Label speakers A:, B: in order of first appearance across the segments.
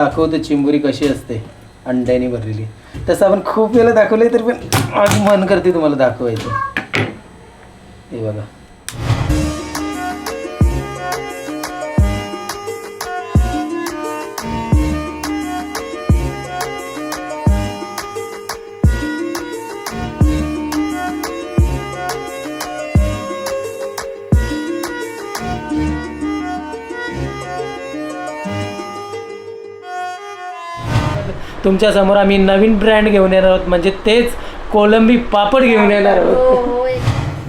A: दाखवतो चिंबुरी कशी असते. अंड्याने भरलेली. तसं आपण खूप वेळा दाखवले तर पण आज मन करते तुम्हाला दाखवायचं. हे बघा. तुमच्यासमोर आम्ही नवीन ब्रँड घेऊन येणार आहोत. म्हणजे तेच कोलंबी पापड घेऊन येणार आहोत. हो, हो,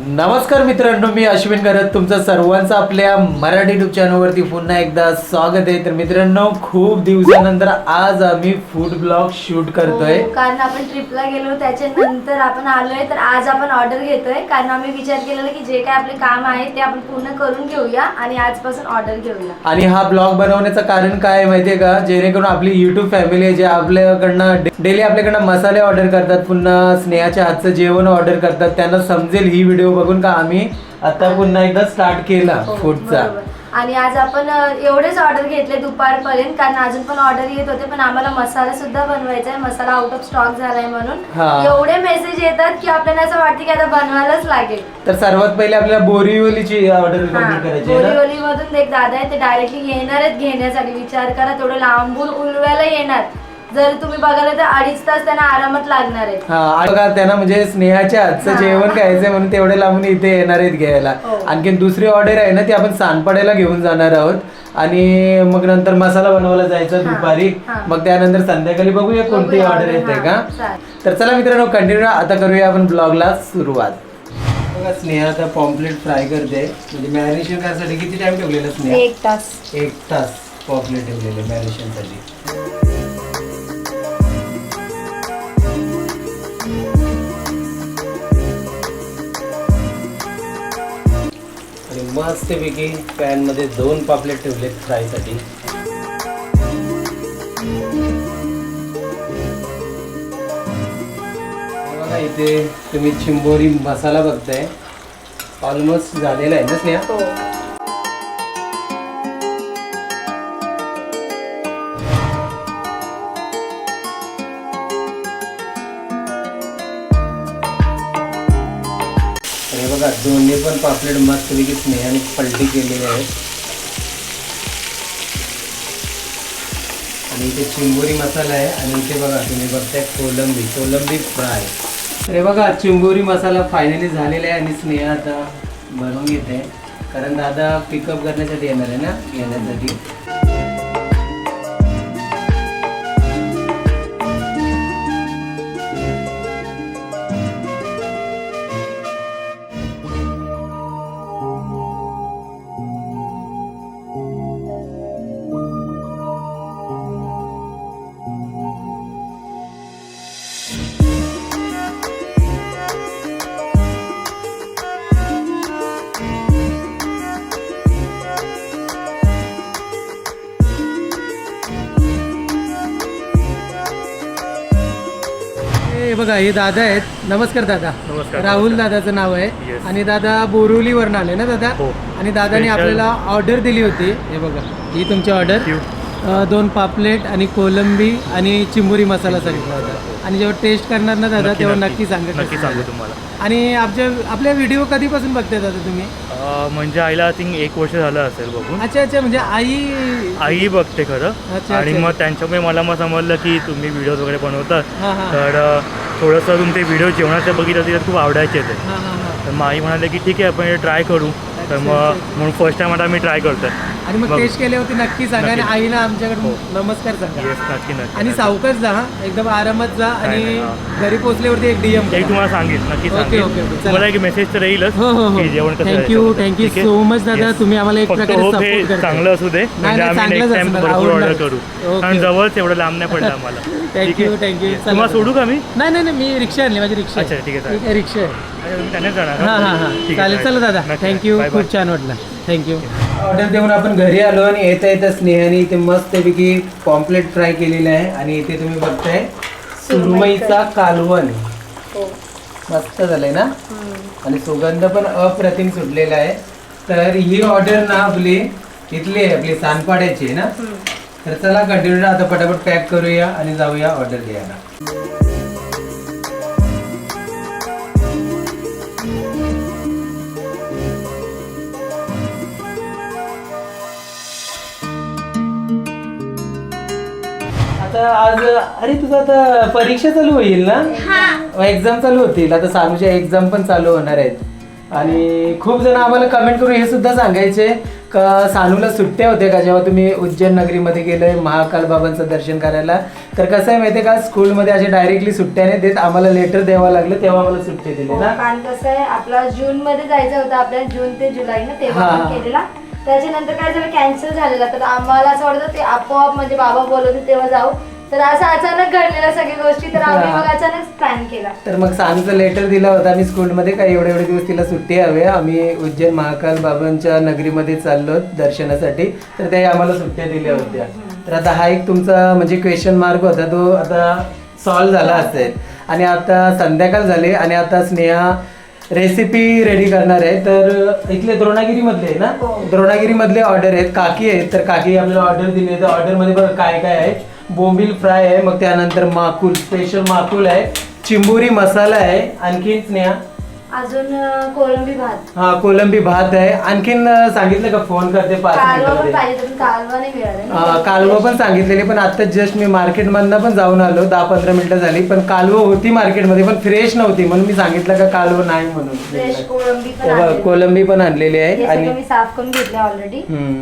A: नमस्कार मित्रांनो मी अश्विन करत तुमचं सर्वांचं आपल्या मराठी युट्यूब चॅनलवरती पुन्हा एकदा स्वागत आहे. तर मित्रांनो खूप दिवसानंतर आज आम्ही फूड ब्लॉग शूट करतोय.
B: हो, कारण आपण ट्रिपला गेलो त्याच्यानंतर आपण आलोय तर आज आपण ऑर्डर घेतोय. कारण आम्ही विचार केलेला की जे काय आपले काम आहे ते आपण पूर्ण करून घेऊया आणि आजपासून ऑर्डर घेऊया.
A: आणि हा ब्लॉग बनवण्याचं कारण काय माहितीये का? जेणेकरून आपली युट्यूब फॅमिली आहे जे आपल्याकडनं डेली आपल्याकडनं मसाले ऑर्डर करतात पुन्हा स्नेहाच्या हातचं जेवण ऑर्डर करतात त्यांना समजेल ही व्हिडिओ बघून का आम्ही आता पुन्हा एकदा स्टार्ट केला
B: हो,
A: फूडचा
B: बरोबर. आणि आज आपण अ, एवढेच ऑर्डर घेतले दुपारपर्यंत कारण अजून पण ऑर्डर येत होते पण आम्हाला मसाला सुद्धा बनवायचा आहे मसाला आउट ऑफ स्टॉक झालाय म्हणून.
A: हा.
B: एवढे मेसेज येतात की आपल्याला असं वाटतं की आता बनवायलाच लागेल.
A: तर सर्वात पहिले आपल्याला बोरिवलीची ऑर्डर कंप्लीट करायची आहे ना?
B: बोरीवली मधून एक दादा आहे ते डायरेक्टली येणार आहेत घेण्यासाठी. विचार करा तेवढं लांबून उलवायला येणार. जर तुम्ही बघायला तर अडीच तास त्यांना आरामात लागणार आहे
A: हा आणि बघा त्यांना म्हणजे स्नेहाच्या हातचं
B: हा.
A: जेवण खायचंय म्हणून तेवढे लांबून इथे येणार आहेत घ्यायला.
B: हो.
A: आणखीन दुसरी ऑर्डर आहे ना ती आपण सानपाड्याला घेऊन जाणार आहोत. आणि मग नंतर मसाला बनवायला जायचं
B: हा.
A: दुपारी. मग त्यानंतर संध्याकाळी बघूया कोणती
B: बघूया
A: ऑर्डर
B: order,
A: येते
B: हा,
A: का?
B: चालेल.
A: तर चला मित्रांनो कंटिन्यू आता करूया आपण ब्लॉगला सुरुवात. बघा स्नेहा आता पॉम्पलेट फ्राय करते. म्हणजे मॅरिनेशन करण्यासाठी किती टाइम ठेवलेला स्नेहा?
B: एक तास.
A: एक तास पॉम्पलेट ठेवलेले मॅरिनेशनसाठी. मस्तपैकी पॅनमध्ये दोन पापलेट ठेवलेत फ्रायसाठी. बघा इथे तुम्ही चिंबोरी मसाला बघताय. ऑलमोस्ट झालेला आहे ना स्नेहा?
B: हो.
A: दोन्ही पण पापलेट मस्तपैकी स्नेहाने पलटी केलेले आहेत. आणि इथे चिंबोरी मसाला आहे. आणि इथे बघा तुम्ही बघताय कोलंबी कोलंबी फ्राय. अरे बघा चिंबोरी मसाला फायनली झालेला आहे आणि स्नेहा आता बनवून घेते. कारण दादा पिकअप करण्यासाठी येणार आहे ना येण्यासाठी. बघा हे दादा आहेत नमस्कार दादा
C: नमस्कार,
A: राहुल. दादाचं नाव आहे
C: Yes.
A: आणि दादा बोरिवलीवरून आले ना दादा
C: हो.
A: आणि दादाने
C: Special.
A: आपल्याला ऑर्डर दिली होती हे बघा ही तुमची ऑर्डर. दोन पापलेट आणि कोलंबी आणि चिंबुरी मसाला सांगितला होता आणि जेव्हा टेस्ट करणार ना दादा तेव्हा नक्की सांगा
C: नक्की
A: कसं
C: सांगू
A: झालं.
C: तुम्हाला
A: आणि आमच्या आपल्या व्हिडिओ कधीपासून बघताय दादा तुम्ही
C: अं, म्हणजे आईला आय थिंक एक वर्ष झालं असेल बघून
A: अच्छा अच्छा म्हणजे आई
C: आई बघते खरं
A: अच्छा,
C: आणि
A: अच्छा.
C: मग त्यांच्यामुळे मला मग समजलं की तुम्ही व्हिडिओज वगैरे बनवतात
A: हां हां
C: तर अं, थोडंसं तुमचे व्हिडिओ जेवणाचे बघितलं तर खूप आवडायचे ते. तर मग आई म्हणाले की ठीक आहे आपण हे ट्राय करू. तर मग. म्हणून फर्स्ट टाइम आता मी ट्राय करतोय
A: आणि मग. टेस्ट केल्यावरती नक्की सांगा आणि
C: नक्की.
A: आईला आमच्याकडून
C: हो.
A: नमस्कार सांगा
C: येस नक्की नक्की
A: आणि. सावकाश जा हा एकदम आरामात जा आणि
C: नाही,
A: घरी पोहोचल्यावरती एक डीएम
C: एक तुम्हाला सांगेल नक्की
A: ओके, ओके, चला.
C: एक मेसेज तर येईलच
A: हो हो हो
C: की जेवण कसं
A: थँक्यू. थँक्यू
C: ठीक आहे?
A: सो मच दादा
C: Yes.
A: तुम्ही आम्हाला एक
C: फक्त
A: प्रकारे
C: होप हे
A: सपोर्ट करता
C: चांगलं असू दे
A: नाही,
C: म्हणजे
A: नाही,
C: आम्ही
A: चांगलंच
C: नेक्स्ट टाइम
A: असणार,
C: भरपूर ऑर्डर
A: आवडणार.
C: करू
A: ओके.
C: आणि जवळच एवढं लांब नाही पडलं आम्हाला ठीक
A: थँक्यू
C: आहे?
A: थँक्यू.
C: तुम्हाला सोडू का मी
A: नाही नाही नाही मी रिक्षा आणली माझी रिक्षा
C: अच्छा, ठीक आहे, चालेल.
A: ठीक आहे रिक्षा आहे
C: जाणार.
A: हां हां हां.
C: ठीक आहे,
A: चालेल चला दादा.
C: नक्की.
A: Thank you
C: Bye, bye.
A: खूप छान वाटलं. थँक्यू ऑर्डर देऊन आपण घरी आलो आणि येता येता स्नेहाने इथे मस्तपैकी पॉम्पलेट फ्राय केलेलं आहे आणि इथे तुम्ही बघताय सुरमईचा कालवण.
B: हो.
A: मस्त झालंय ना? आणि सुगंध पण अप्रतिम सुटलेला आहे. तर ही ऑर्डर ना आपली इथली आहे आपली सानपाड्याची आहे ना? तर चला कंटिन्यू आता पटापट पॅक करूया आणि जाऊया ऑर्डर द्यायला आता आज अरे तुझं आता परीक्षा चालू होईल ना? एक्झाम चालू होतील. आता सानूच्या एक्झाम पण चालू होणार आहेत. आणि खूप जण आम्हाला कमेंट करून हे सुद्धा सांगायचे का सानूला सुट्ट्या होत्या का? जेव्हा तुम्ही उज्जैन नगरीमध्ये गेले महाकाल बाबांचं दर्शन करायला. तर कसं आहे माहितीये का? स्कूलमध्ये असे डायरेक्टली सुट्ट्या नाही देत. आम्हाला लेटर द्यावं लागलं तेव्हा आम्हाला सुट्टी दिली ना
B: कारण कसं आहे आपला जून मध्ये जायचं होतं. आपल्याला जून ते जुलै ना तेव्हा
A: हा.
B: आपण केलेला. त्याच्यानंतर काय झालं? कॅन्सल झालेला. तर आम्हाला असं वाटतं ते आपोआप म्हणजे बाबा बोलवते तेव्हा जाऊ. तर असं अचानक घडलेल्या सगळ्या गोष्टी तर आम्ही. मग अचानक प्लॅन केला.
A: तर मग सानूचं लेटर दिला होता. आम्ही स्कूलमध्ये काही एवढे एवढे दिवस तिला सुट्टी हवे. आम्ही उज्जैन महाकाल बाबांच्या नगरीमध्ये चाललो दर्शनासाठी. तर ते आम्हाला सुट्ट्या दिल्या होत्या. तर आता हा एक तुमचा म्हणजे क्वेश्चन मार्क होता. तो आता सॉल्व्ह झाला असेल. आणि आता संध्याकाळ झाले आणि आता स्नेहा रेसिपी रेडी करणार आहे. तर इथले द्रोणागिरी मधले आहे ना?
B: हो.
A: द्रोणागिरी मधले ऑर्डर आहेत. काकी आहेत. तर काकी आपल्याला ऑर्डर दिली आहे तर ऑर्डरमध्ये बघा काय काय आहे. बोंबील फ्राय आहे मग त्यानंतर माकुल स्पेशल माकुल आहे चिंबोरी मसाला आहे आणखीन स्नेहा?
B: अजून अं, कोळंबी भात.
A: हा कोलंबी भात आहे. आणखीन अं, सांगितलं का? फोन करते पाच
B: कालवा पण
A: मिनिटामध्ये
B: पाहिजे पण कालवा नाही मिळाला ना.
A: अं, कालवं पण सांगितलेली पण आता जस्ट मी मार्केटमधनं पण जाऊन आलो. दहा पंधरा मिनिटं झाली पण कालवं होती मार्केटमध्ये पण फ्रेश नव्हती. म्हणून मी सांगितलं का कालवं नाही म्हणून.
B: फ्रेश कोळंबी पण
A: तेव्हा
B: आणलेली.
A: कोलंबी पण आणलेली आहे
B: हे
A: आणि
B: सगळं मी साफ करून घेतले ऑलरेडी
A: हम्म.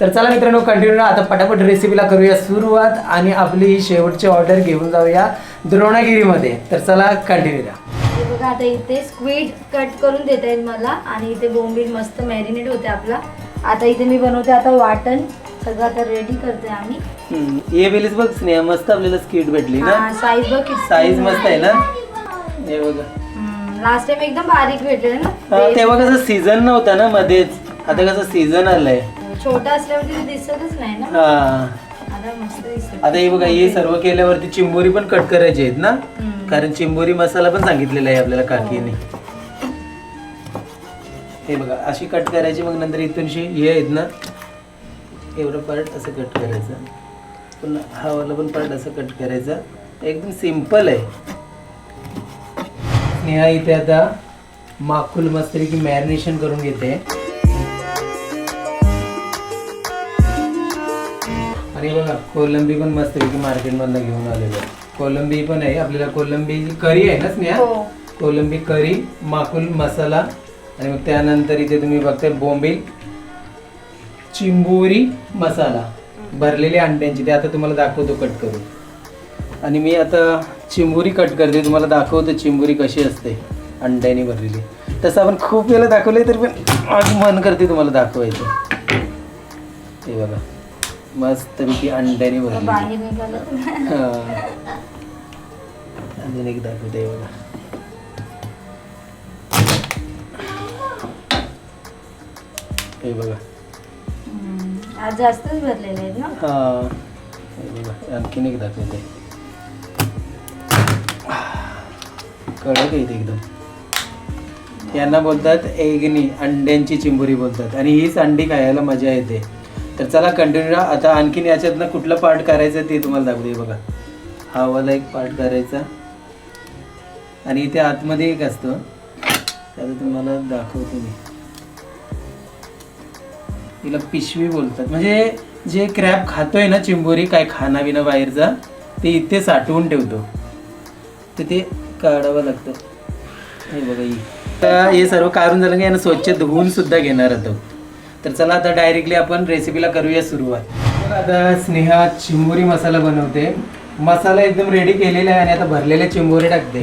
A: तर चला मित्रांनो कंटिन्यू आता पटापट रेसिपीला करूया सुरुवात आणि आपली ही शेवटची ऑर्डर घेऊन जाऊया द्रोणागिरीमध्ये. तर चला कंटिन्यू द्या.
B: हे बघा आता इथे स्क्वीड कट करून देत आहेत मला आणि इथे बोंबील मस्त मॅरिनेट होते आपला. आता इथे मी बनवते आता वाटण. सगळं आता रेडी करते आम्ही.
A: ये बेलीस बघ स्नेहा मस्त आपल्याला स्किट भेटली ना?
B: साईज बघ
A: साईज मस्त आहे ना? हे बघा.
B: लास्ट टाइम एकदम बारीक भेटलेलं
A: हा,
B: ना
A: तेव्हा कसं सीझन नव्हता ना मध्येच. आता कसं सीझन आलंय.
B: छोटा असल्यावरती ते दिसतच नाही ना.
A: हा.
B: आता मस्त दिसत
A: आता हे बघा हे सर्व केल्यावरती चिंबोरी पण कट करायची आहेत ना. कारण चिंबोरी मसाला पण सांगितलेला आहे आपल्याला काकीने. हे बघा अशी कट करायची मग नंतर इथूनशी हे आहेत ना? एवढं पार्ट असं कट करायचं. पुन्हा हा वाला पण पार्ट असं कट करायचा. एकदम सिंपल आहे. स्नेहा इथे आता माकुल मस्तपैकी मॅरिनेशन करून घेते. आणि बघा कोलंबी पण मस्तपैकी मार्केटमधनं घेऊन आलेलो आहे. कोलंबी पण आहे आपल्याला कोलंबी करी आहे ना स्नेहा?
B: हो.
A: कोलंबी करी माकुल मसाला आणि मग त्यानंतर इथे तुम्ही बघताय बोंबील चिंबोरी मसाला भरलेले अंड्यांची ते आता तुम्हाला दाखवतो कट करून. आणि मी आता चिंबोरी कट करते तुम्हाला दाखवतो चिंबोरी कशी असते अंड्याने भरलेली. तसं आपण खूप वेळा दाखवले तरी पण आज मन करते तुम्हाला दाखवायचं. हे बघा. अंड्याने
B: बाहेर निघालं.
A: हा. अजून एक दाखवते हे बघा. हे बघा.
B: हम्म. आज जास्तच भरलेले आहेत ना?
A: हा. हे बघा. आणखीन एक दाखवते. कडक इथे एकदम. यांना बोलतात एगनी. अंड्यांची चिंबोरी बोलतात. आणि हीच अंडी खायला मजा येते. तर चला कंटिन्यू आता आणखीन याच्यातनं कुठलं पार्ट करायचं ते तुम्हाला दाखवते बघा. हा वाला एक पार्ट करायचा. आणि इथे आतमध्ये एक असतं. त्याला तुम्हाला दाखवतो मी. तिला पिशवी बोलतात. म्हणजे जे क्रॅप खातोय ना चिंबोरी काय खाना बिना बाहेरचा ते इथे साठवून ठेवतो. तर ते काढावं लागतं. हे बघा ही. हे सर्व काढून झालं की यांना स्वच्छ धुवून सुद्धा घेणार होतो तर चला आता डायरेक्टली आपण रेसिपीला करूया सुरुवात. आता स्नेहा चिंबोरी मसाला बनवते. मसाला एकदम रेडी केलेला आहे आणि आता भरलेले चिंबोरे टाकते.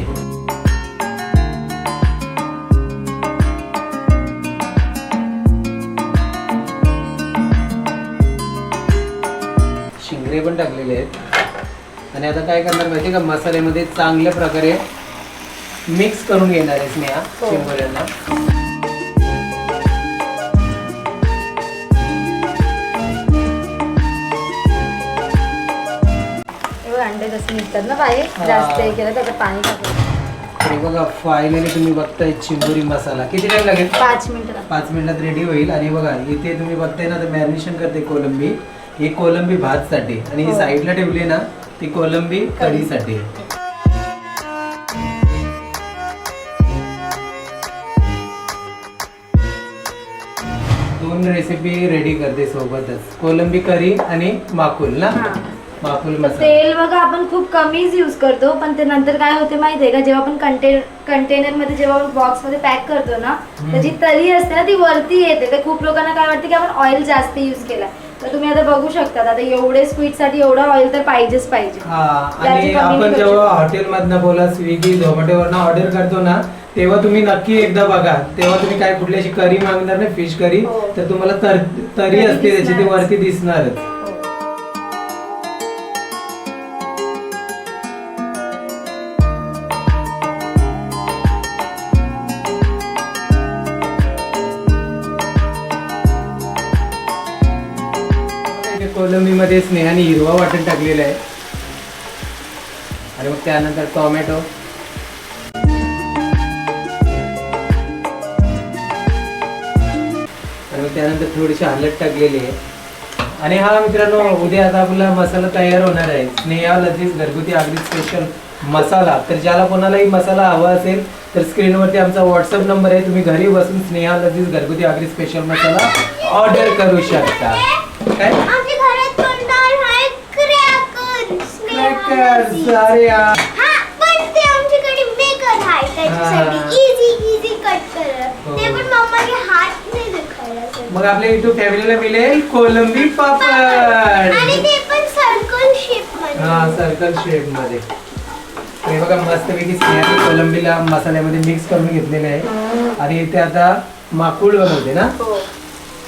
A: शिंगरे पण टाकलेले आहेत. आणि आता काय करणार माहिती का? मसाल्यामध्ये चांगल्या प्रकारे मिक्स करून घेणार आहे स्नेहा
B: हो.
A: चिंबोऱ्यांना.
B: अंडे कसे निघतात ना बाहेर. जास्त हे केलं तर पाणी टाकलं
A: हे बघा फायनली तुम्ही बघताय चिंबोरी मसाला. किती टाइम लागेल?
B: पाच मिनिटं.
A: पाच मिनिटात रेडी होईल. आणि बघा इथे तुम्ही बघताय ना तर मॅरिनेशन करते कोलंबी. ही कोलंबी भातसाठी. आणि ही
B: हो.
A: साईडला ठेवली ना ती कोलंबी कढीसाठी. आहे. दोन रेसिपी रेडी करते सोबतच. कोलंबी करी आणि माकुल ना?
B: तेल बघा आपण खूप कमीच यूज करतो पण ते नंतर काय होते माहितीये का? जेव्हा आपण कंटेनर कंटेनरमध्ये जेव्हा आपण बॉक्समध्ये पॅक करतो ना. त्याची तरी असते ना ती वरती येते. तर खूप लोकांना काय वाटतं की आपण ऑइल जास्त यूज केला तर तुम्ही आता बघू शकता आता एवढे स्वीटसाठी एवढं ऑइल तर पाहिजेच पाहिजे.
A: आणि आपण जेव्हा हॉटेलमधनं बोला स्विगी झोमॅटोवरनं ऑर्डर करतो ना तेव्हा तुम्ही नक्की एकदा बघा. तेव्हा तुम्ही काय कुठली अशी करी मागणार ना फिश करी. तर तुम्हाला तर असते त्याची ती. वरती दिसणारच. कोलंबीमध्ये स्नेहाने हिरवा वाटण टाकलेला आहे. आणि मग त्यानंतर टोमॅटो आणि मग त्यानंतर थोडीशी हलद टाकलेली आहे. आणि हा मित्रांनो उद्या आता आपला मसाला तयार होणार आहे. स्नेहा लजीज घरगुती आगरी स्पेशल मसाला. तर ज्याला कोणालाही मसाला हवा असेल तर स्क्रीनवरती आमचा व्हॉट्सअप नंबर आहे. तुम्ही घरी बसून स्नेहा लजीज घरगुती आगरी स्पेशल मसाला ऑर्डर करू शकता. काय
D: आमच्या घरात तोंडावर आहे क्रॅकर्स
A: अरे यार.
D: हा पण ते आमच्याकडे बेकर आहे त्याच्यासाठी
A: हा.
D: इझी इझी कट कर
A: हो.
D: ते पण मम्माने हात नाही दुखायला.
A: मग आपल्या युट्यूब फॅमिलीला मिळेल कोलंबी पापड
D: आणि ते पण सर्कल शेप
A: हा
D: मध्ये
A: सर्कल शेपमध्ये हे बघा मस्तपैकी स्नेहाने कोलंबीला मसाल्यामध्ये मिक्स करून घेतलेले आहे आणि इथे आता माकुळ बनवते ना
B: हो.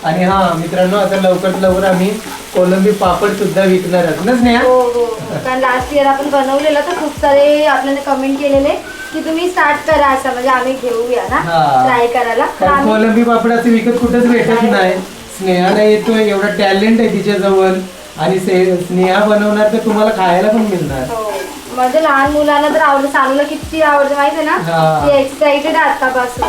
A: आणि हा मित्रांनो आता लवकरात लवकर आम्ही कोलंबी पापड सुद्धा विकणार आहोत. ना स्नेहा?
B: हो हो. कारण लास्ट इयर आपण बनवलेलं तर खूप सारे आपल्याला कमेंट केलेले की तुम्ही स्टार्ट करा असं. म्हणजे आम्ही घेऊया ना
A: हा.
B: ट्राय करायला. तर
A: कारण
B: आम्ही-
A: कोलंबी पापडाचे विकत कुठेच भेटत
B: नाही.
A: नाही. स्नेहाला येतोय एवढा टॅलेंट आहे तिच्याजवळ. आणि से- स्नेहा बनवणार तर तुम्हाला खायला पण मिळणार.
B: हो. म्हणजे लहान मुलांना तर आवडतं सानूला किती आवडतं माहिती आहे
A: हा.
B: ना ती एक्साइटेड आतापासून.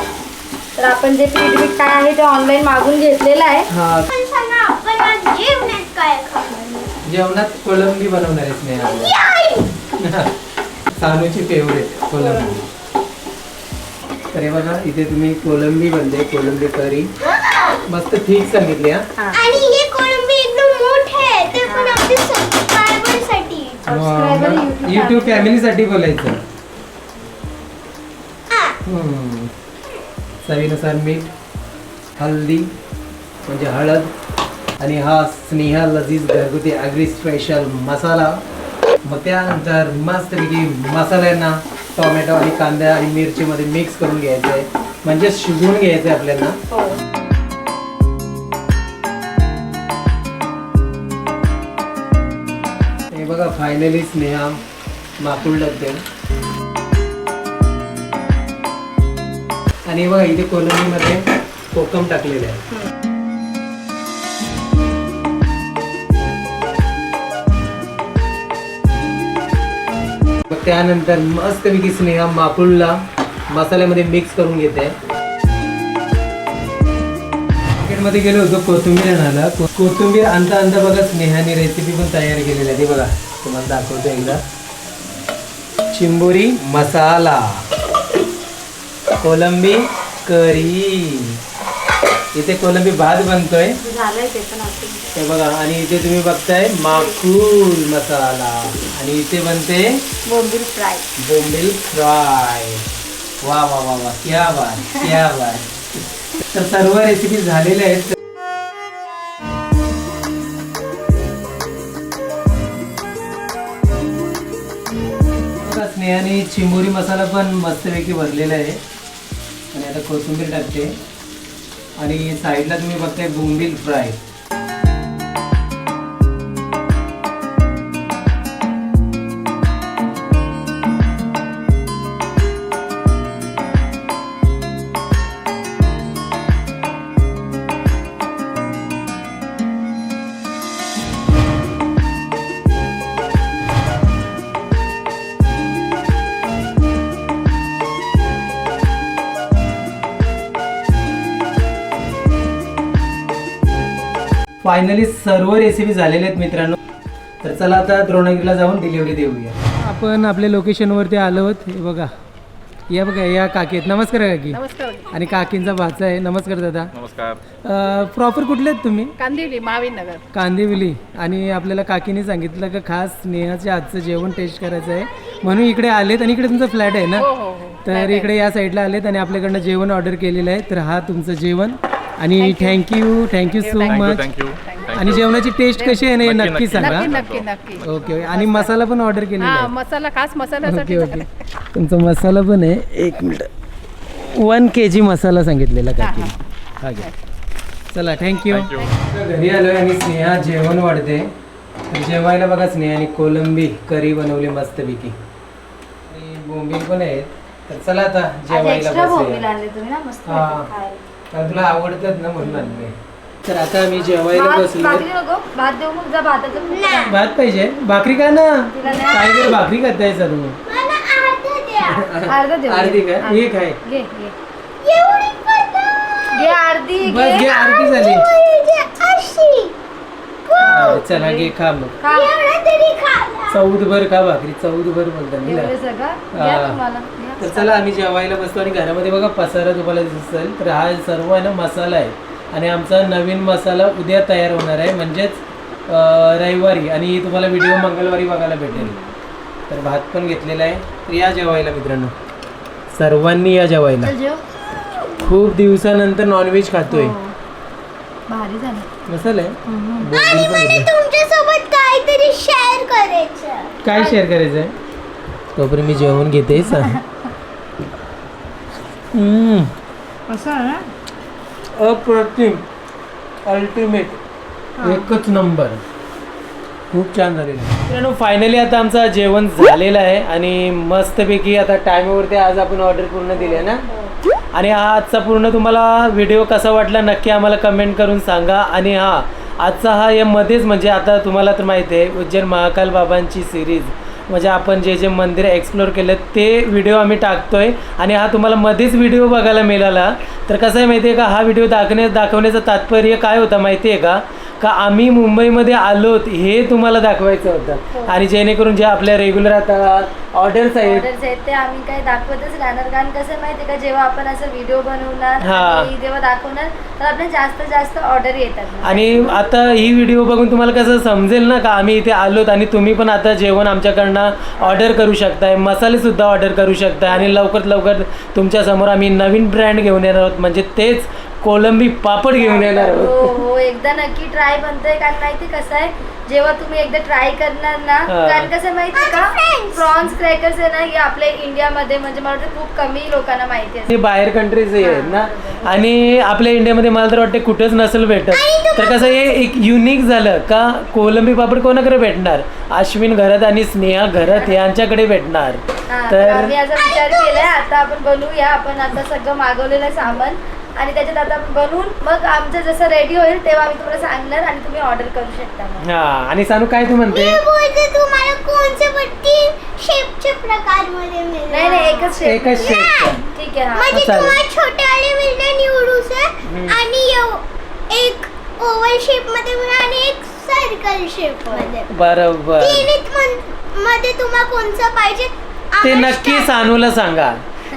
B: तर आपण जे पीठ बीठ काय आहे ते ऑनलाईन मागून घेतलेलं आहे.
A: हा.
D: पण सांगा आपण आज जेवणात काय खाणार?
A: जेवणात कोलंबी बनवणार आहे स्नेहा
D: याय!
A: सानूची फेवरेट कोलंबी. तर हे बघा इथे तुम्ही कोलंबी बनते कोलंबी करी. मस्त ठीक सांगितली हा.
D: आणि कोळंबी एकदम मोठे आहे ते पण आपल्या सबस्क्रायबरसाठी
B: Subscriber YouTube
A: युट्यूब फॅमिलीसाठी बोलायचं.
D: हा.
A: हम्म. चवीनुसार मीठ हल्दी म्हणजे हळद आणि हा स्नेहा लजीज घरगुती आगरी स्पेशल मसाला. मग त्यानंतर मस्तपैकी मसाल्यांना टोमॅटो आणि कांदा आणि मिरचीमध्ये मिक्स करून घ्यायचं आहे म्हणजे शिजवून घ्यायचं आहे आपल्याला.
B: हो.
A: हे बघा फायनली स्नेहा माकुळ लागते. आणि बघा इथे कोलंबीमध्ये कोकम टाकलेले आहे. त्यानंतर मस्तपैकी स्नेहा माकुळला मसाल्यामध्ये मिक्स करून घेते. मार्केटमध्ये गेलो होतो कोथिंबीर आणायला. कोथिंबीर आणता आणता बघा स्नेहाने रेसिपी पण तयार केलेली आहे. ती बघा तुम्हाला दाखवतो एकदा. चिंबोरी मसाला. कोलंबी करी. इथे कोलंबी भात बनतोय.
B: झालंय ते पण
A: बघा आणि इथे तुम्ही बघताय माकूल मसाला. आणि इथे बनते
B: बोंबील फ्राय.
A: बोंबिल फ्राय. वा वा वा वा. क्या बात क्या बात. तर सर्व रेसिपी झालेल्या आहेत. बघा, स्नेहाने चिंबोरी मसाला पण मस्तपैकी भरलेला आहे. आणि आता कोथिंबीर टाकते. आणि साईडला तुम्ही बघताय बोंबील फ्राय. फायनली सर्व रेसिपी झालेल्या आहेत मित्रांनो. तर चला आता द्रोणगिरीला जाऊन डिलिव्हरी देऊया. आपण आपल्या लोकेशनवरती आलो आहोत. हे बघा. या बघा या काकी आहेत. नमस्कार काकी.
E: नमस्कार.
A: आणि काकींचा भाचा आहे. नमस्कार दादा.
F: नमस्कार.
A: प्रॉपर कुठले आहेत तुम्ही?
E: कांदिवली महावीर नगर.
A: कांदिवली. आणि आपल्याला काकीने सांगितलं की खास स्नेहाच्या आजचं जेवण टेस्ट करायचं आहे. म्हणून इकडे आलेत आणि इकडे तुमचा फ्लॅट आहे ना?
E: हो हो हो.
A: तर इकडे या साईडला आलेत आणि आपल्याकडनं जेवण ऑर्डर केलेलं आहे. तर हा तुमचं जेवण. आणि thank you thank you so much
F: thank you
A: आणि जेवणाची टेस्ट कशी आहे ना हे नक्की सांगा.
E: नक्की नक्की नक्की.
A: ओके आणि मसाला. पण ऑर्डर केलेला
E: हा
A: आहे.
E: मसाला खास मसाल्यासाठी
A: ओके ओके तुमचा मसाला पण आहे. एक मिनिट. वन के जी मसाला सांगितलेला काकी हा. घ्या. चला थँक्यू घरी आलोय आणि स्नेहा जेवण वाढते. जेवायला बघा स्नेहाने कोलंबी करी बनवली मस्तपैकी. आणि बोंबील पण आहेत. तर चला आता जेवायला
B: एक्स्ट्रा भोंबील
A: बसूया
B: आणले तुम्ही ना मस्त
A: हा.
B: खायला.
A: कारण तुला आवडतात ना म्हणून आणले तर आता मी जेवायला
B: भात
A: बसलो
B: भाकरी नको भात देऊ मग जा भाताचं खूप आहे.
A: भात पाहिजे. भाकरी का ना.
B: तिला नाही.
A: काय कर भाकरी करताय सर
D: मला अर्धा द्या.
B: अर्धा देऊ.
A: अर्धी काय. एक आहे.
B: घे घे.
D: एवढी पता
B: घे अर्धी
A: बस घे.
B: घे
A: आरती झाली. चला घे खा मग.
D: तरी खाला
A: चौदभर खा भाकरी चौदभर बोलतात ना
B: एवढे सगळं?
A: हा.
B: तुम्हाला.
A: तर चला आम्ही जेवायला बसतो आणि घरामध्ये बघा पसारा तुम्हाला दिसेल. तर हा सर्व आहे ना मसाला आहे. आणि आमचा नवीन मसाला उद्या तयार होणार आहे. म्हणजेच अं, रविवारी. आणि तुम्हाला व्हिडिओ मंगळवारी बघायला भेटेल. तर भात पण घेतलेला आहे. तर या जेवायला मित्रांनो. सर्वांनी या जेवायला.
B: चल जेव.
A: खूप दिवसानंतर नॉनव्हेज खातोय.
B: हो. भारी झालं.
A: मसाला? पण
D: मला. तुमच्यासोबत काहीतरी शेअर करायचं.
A: काय शेअर करायचं आहे तोपर्यंत मी जेवण घेते
B: कसं आहे ना?
A: अप्रतिम अल्टिमेट एकच नंबर खूप छान झालेलं आहे. मित्रांनो फायनली आता आमचं जेवण झालेलं आहे आणि मस्तपैकी आता टायमावरती आज आपण ऑर्डर पूर्ण दिली आहे ना? आणि हा आजचा पूर्ण तुम्हाला व्हिडिओ कसा वाटला नक्की आम्हाला कमेंट करून सांगा. आणि हा आजचा हा या मध्येच म्हणजे आता तुम्हाला तर माहिती आहे उज्जैन महाकाल बाबांची सिरीज म्हणजे आपण जे जे मंदिर एक्सप्लोर केलं ते व्हिडिओ आम्ही टाकतो आहे आणि हा तुम्हाला मध्येच व्हिडिओ बघायला मिळाला. तर कसं आहे माहिती आहे का? हा व्हिडिओ दाखवण्या दाखवण्याचं तात्पर्य काय होतं माहिती आहे का? का आम्ही मुंबईमध्ये आलोत हे तुम्हाला दाखवायचं होतं. आणि जेणेकरून जे आपल्या रेग्युलर आता ऑर्डर्स आहेत.
B: ऑर्डर्स आहेत ते आम्ही काही दाखवतच राहणार. कारण कसं माहिती का जेव्हा आपण असं व्हिडिओ बनवणार
A: हा.
B: आणि जेव्हा दाखवणार तर आपल्याला जास्त जास्त ऑर्डर येतात.
A: आणि आता ही व्हिडिओ बघून तुम्हाला कसं समजेल ना का आम्ही इथे आलोत आणि तुम्ही पण आता जेवण आमच्याकडनं ऑर्डर करू शकताय मसाले सुद्धा ऑर्डर करू शकताय आणि लवकरात लवकर तुमच्यासमोर आम्ही नवीन ब्रँड घेऊन येणार आहोत. म्हणजे तेच कोलंबी पापड घेऊन येणार
B: हो हो एकदा नक्की ट्राय बनतोय कारण माहिती कसं आहे जेव्हा तुम्ही एकदा ट्राय करणार ना
A: हा.
B: कारण कसं आहे माहिती आहे का? प्रॉन्स क्रॅकर्स आहे ना हे आपल्या इंडियामध्ये म्हणजे मला वाटतं खूप कमी लोकांना माहिती
A: ते
B: असते
A: बाहेर कंट्रीज आहेत ना. आणि आपल्या इंडियामध्ये मला तर वाटते कुठेच नसेल भेटत. तर कसं हे एक युनिक झालं का कोलंबी पापड कोणाकडे भेटणार? अश्विन घरात आणि स्नेहा घरात यांच्याकडे भेटणार.
B: हा, तर
A: तर
B: आम्ही असा विचार केलाय आता आपण बनवूया आपण आता सगळं मागवलेलं आहे सामान. आणि त्याच्यात आता बनवून मग आमचं जसं रेडी होईल तेव्हा आम्ही तुम्हाला सांगणार आणि तुम्ही ऑर्डर करू शकता मग.
A: हा आणि सानू काय तू म्हणते?
D: मी बोलते तुम्हाला
B: नाही नाही एकच shape.
A: एकच शेप
B: ठीक आहे हा.
D: म्हणजे
A: चालेल.
D: तुम्हाला निवडूस आणि एव- एक ओव्हल शेपमध्ये मिळेल आणि एक सर्कल शेपमध्ये
A: बरोबर
D: तिन्हीत मन- मध्ये तुम्हाला कोणचं पाहिजे?
A: ते नक्की सानूला सांगा.